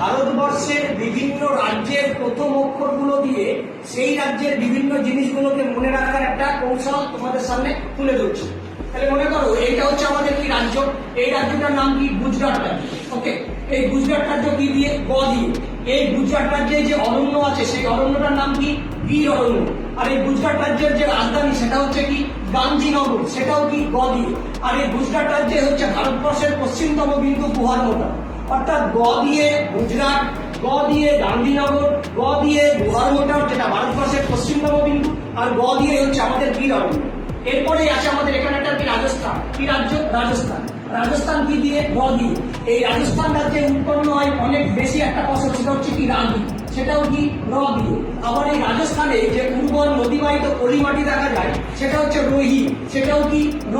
ভারতবর্ষের বিভিন্ন রাজ্যের প্রথম অক্ষরগুলো দিয়ে সেই রাজ্যের বিভিন্ন জিনিসগুলোকে মনে রাখার একটা কৌশল তোমাদের সামনে তুলে ধরছি। তাহলে মনে করো, এইটা হচ্ছে আমাদের কি রাজ্য? এই রাজ্যটার নাম কি? গুজরাট রাজ্য। ওকে এই গুজরাট রাজ্য কি দিয়ে? গ দিয়ে। এই গুজরাট রাজ্যে যে অরণ্য আছে, সেই অরণ্যটার নাম কি? বীর অরণ্য। আর এই গুজরাট রাজ্যের যে রাজধানী, সেটা হচ্ছে কি? গান্ধীনগর। সেটাও কি? গ দিয়ে। আর এই গুজরাট রাজ্যে হচ্ছে ভারতবর্ষের পশ্চিমতম বিন্দু গুহার মোটা অর্থাৎ গ দিয়ে গুজরাট, গ দিয়ে গান্ধীনগর, গ দিয়ে গুহার মোটার যেটা ভারতবর্ষের পশ্চিমবঙ্গ বিন্দু, আর গ দিয়ে হচ্ছে আমাদের বীর অরণ্য। এরপরে আছে আমাদের এখানে একটা কি রাজস্থান? কি রাজ্য? রাজস্থান। রাজস্থান কি দিয়ে? গ দিয়ে। এই রাজস্থান রাজ্যে উৎপন্ন সেটা হচ্ছে কি রাগি, সেটাও কি র আবার এই রাজস্থানে যে উর্বর নদীবাহিত পলি মাটি দেখা যায়, সেটা হচ্ছে রোহি, সেটাও কি র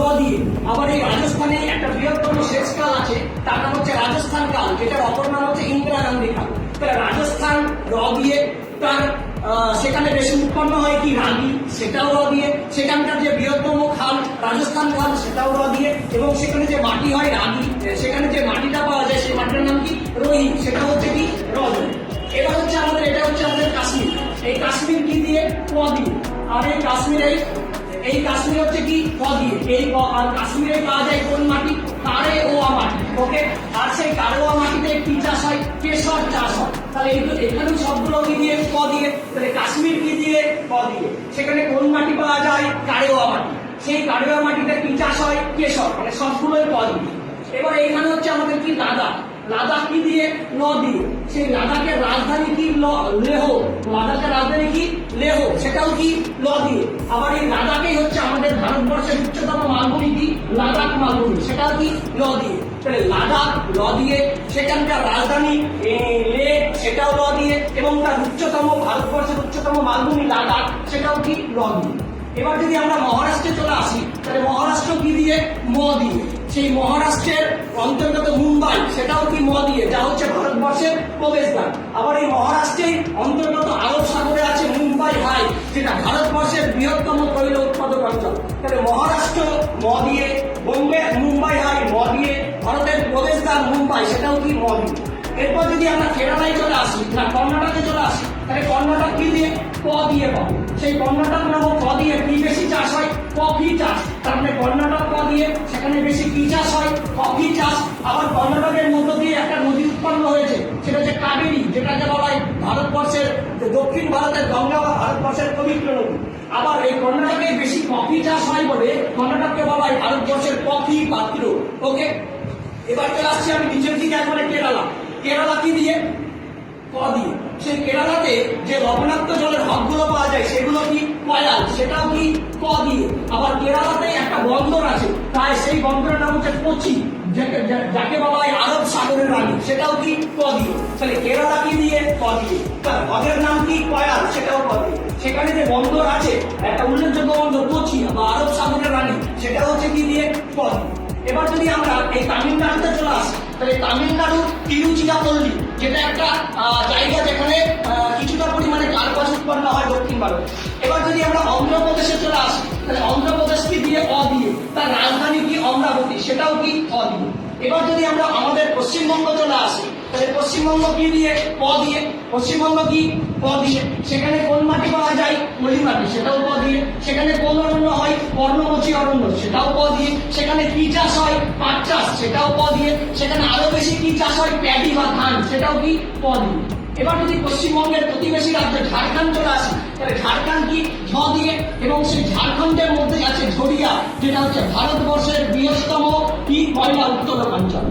আবার এই রাজস্থানে একটা বৃহত্তম কাল আছে, তার নাম হচ্ছে রাজস্থান কাল, যেটার অপর নাম হচ্ছে ইন্দিরা গান্ধী কাল। তাহলে রাজস্থান র দিয়ে তার সেখানে বেশি উৎপন্ন হয় কি রাগি? সেটাও র দিয়ে সেখানকার যে বৃহত্তম খাল, রাজস্থান খাল, সেটাও র দিয়ে এবং সেখানে যে মাটি হয় রাগি, সেখানে যে মাটিটা পাওয়া যায়, সেই মাটির নাম কি? রোহি। সেটা হচ্ছে কি র এবার হচ্ছে আমাদের, এটা হচ্ছে আমাদের কাশ্মীর। এই কাশ্মীর কি দিয়ে? ক দিয়ে। আর এই কাশ্মীরে, এই কাশ্মীর হচ্ছে কি? ক দিয়ে। এই আর কাশ্মীরে পাওয়া যায় কোন মাটি? কারে ওয়া মাটি। ওকে আর সেই কারোয়া মাটিতে কি চাষ হয়? কেশর চাষ হয়। তাহলে এই এখানেও সবগুলো কি দিয়ে? ক দিয়ে। তাহলে কাশ্মীর কি দিয়ে? ক দিয়ে। সেখানে কোন মাটি পাওয়া যায়? কারেওয়া মাটি। সেই কারেওয়া মাটিতে কি চাষ হয়? কেশর। মানে সবগুলোই ক দিয়ে। এবার এইখানে হচ্ছে আমাদের কি লাদাখ লাদাখ কি দিয়ে ল দিয়ে। সেই লাদাখের রাজধানী কি? লেহ। লাদাখের রাজধানী কি? লেহ। সেটাও কি? ল দিয়ে। আবার এই লাদাখেই হচ্ছে আমাদের ভারতবর্ষের উচ্চতম মালভূমি কি লাদাখ মালভূমি। সেটাও কি? ল দিয়ে। তাহলে লাদাখ ল দিয়ে। সেখানকার রাজধানী লে, সেটাও ল দিয়ে। এবং তার উচ্চতম, ভারতবর্ষের উচ্চতম মালভূমি লাদাখ, সেটাও কি? ল দিয়ে। এবার যদি আমরা মহারাষ্ট্রে চলে আসি, তাহলে মহারাষ্ট্র কি দিয়ে? ম দিয়ে। সেই মহারাষ্ট্রের অন্তর্গত মুম্বাই, সেটাও কি ম যা হচ্ছে ভারতবর্ষের প্রবেশদ্বার। আবার এই মহারাষ্ট্রের অন্তর্গত আরব সাগরে আছে মুম্বাই হাই, যেটা ভারতবর্ষের বৃহত্তম তৈল উৎপাদক অঞ্চল। তাহলে মহারাষ্ট্র ম বোম্বে মুম্বাই হাই ম দিয়ে, ভারতের প্রবেশদ্বার মুম্বাই, সেটাও কি ম এরপর যদি আমরা কেরালায় চলে আসি, না, কর্ণাটকে তাহলে কর্ণাটক কি দিয়ে? ক দিয়ে পাবো সেই কর্ণাটক নামক ক দিয়ে কি বেশি চাষ হয়? কফি চাষ? তার মানে কর্ণাটক ক দিয়ে সেখানে বেশি কি চাষ হয়? কফি চাষ? আবার কর্ণাটকের মধ্য দিয়ে একটা নদী উৎপন্ন হয়েছে, সেটা হচ্ছে কাবেরী, যেটাকে বলা হয় ভারতবর্ষের দক্ষিণ ভারতের গঙ্গা বা ভারতবর্ষের পবিত্র নদী। আবার এই কর্ণাটকে বেশি কফি চাষ হয় বলে কর্ণাটককে বলা হয় ভারতবর্ষের কফি পাত্র। ওকে এবার চলে আসছি আমি নিচের দিকে, একবারে কেরালা। কেরালা কি দিয়ে? ক সেই কেরালাতে যে লবণাক্ত জলের হকগুলো পাওয়া যায়, সেগুলো কি কয়াল? সেটাও কি ক দিয়ে আবার কেরালাতে একটা বন্দর আছে, তাই সেই বন্দরের নাম হচ্ছে কোচি, যাকে বলা হয় আরব সাগরের রানী। সেটাও কি ক দিয়ে তাহলে কেরালা কি দিয়ে? ক দিয়ে তার হ্রদের নাম কি কয়াল? সেটাও ক সেখানে যে বন্দর আছে, একটা উল্লেখযোগ্য বন্দর কোচি, বা আরব সাগরের রানী সেটা হচ্ছে কি দিয়ে? ক দিয়ে এবার যদি আমরা এই তামিলনাড়ুতে চলে আসি তাহলে তামিলনাড়ুর তিরুচিরাপল্লী যেটা একটা জায়গা যেখানে কিছুটা পরিমাণে কার্পাস উৎপন্ন হয় দক্ষিণ ভারত। এবার যদি আমরা অন্ধ্রপ্রদেশে চলে আসি, তাহলে অন্ধ্রপ্রদেশ কি দিয়ে? অ দিয়ে। তার রাজধানী কি? অমরাবতী। সেটাও কি? অ দিয়ে। এবার যদি আমরা আমাদের পশ্চিমবঙ্গ চলে আসি, তাহলে পশ্চিমবঙ্গ কি দিয়ে? প দিয়ে। পশ্চিমবঙ্গ কি? প দিয়ে। সেখানে কোন মাটি পাওয়া যায়? পলি মাটি। সেটাও প দিয়ে। সেখানে কোন অরণ্য হয়? কর্ণমোচী অরণ্য। সেটাও প দিয়ে। সেখানে কি চাষ হয়? পাট চাষ। সেটাও প দিয়ে। সেখানে আরও বেশি কি চাষ হয়? প্যাডি বা ধান। সেটাও কি প দিয়ে। এবার যদি পশ্চিমবঙ্গের প্রতিবেশী রাজ্য ঝাড়খণ্ড চলে আসে, তাহলে ঝাড়খণ্ড কি ঝ দিয়ে? এবং সেই ঝাড়খণ্ডের মধ্যে আছে ঝরিয়া, যেটা হচ্ছে ভারতবর্ষের বৃহত্তম কি? কয়লা উত্তরাঞ্চল